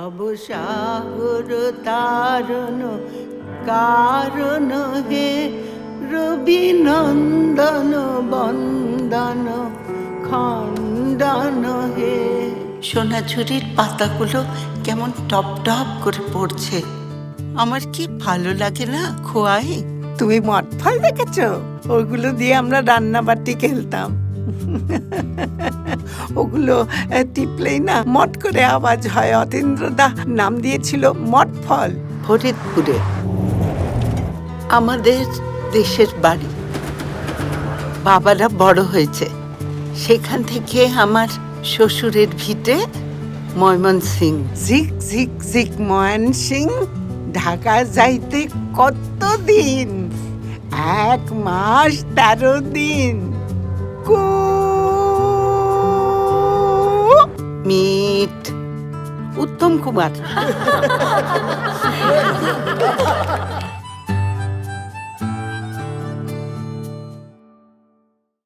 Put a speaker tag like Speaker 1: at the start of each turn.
Speaker 1: অবসাগর তারণ কারণ হে রবি নন্দন বন্দন খণ্ডন হে সোনাঝুরির পাতাগুলো কেমন টপ টপ করে পড়ছে। আমার কি ভালো লাগে না খোয়াই?
Speaker 2: তুমি মট ফল দেখেছ? ওগুলো দিয়ে আমরা রান্না বাটি খেলতাম। আহ, টিপলেই না মট করে আওয়াজ হয়। অতীন্দ্র দা নাম দিয়েছিল মট ফল
Speaker 1: ফরিদপুরে আমাদের দেশের বাড়ি। বাবারা বড় হয়েছে। সেখান থেকে আমার শ্বশুরের ভিটে ময়মনসিং
Speaker 2: ঝিক ঝিক ঝিক ময়ন সিং ঢাকা যাইতে কত দিন? এক মাস তেরো দিন। কু
Speaker 1: উত্তম কুমার।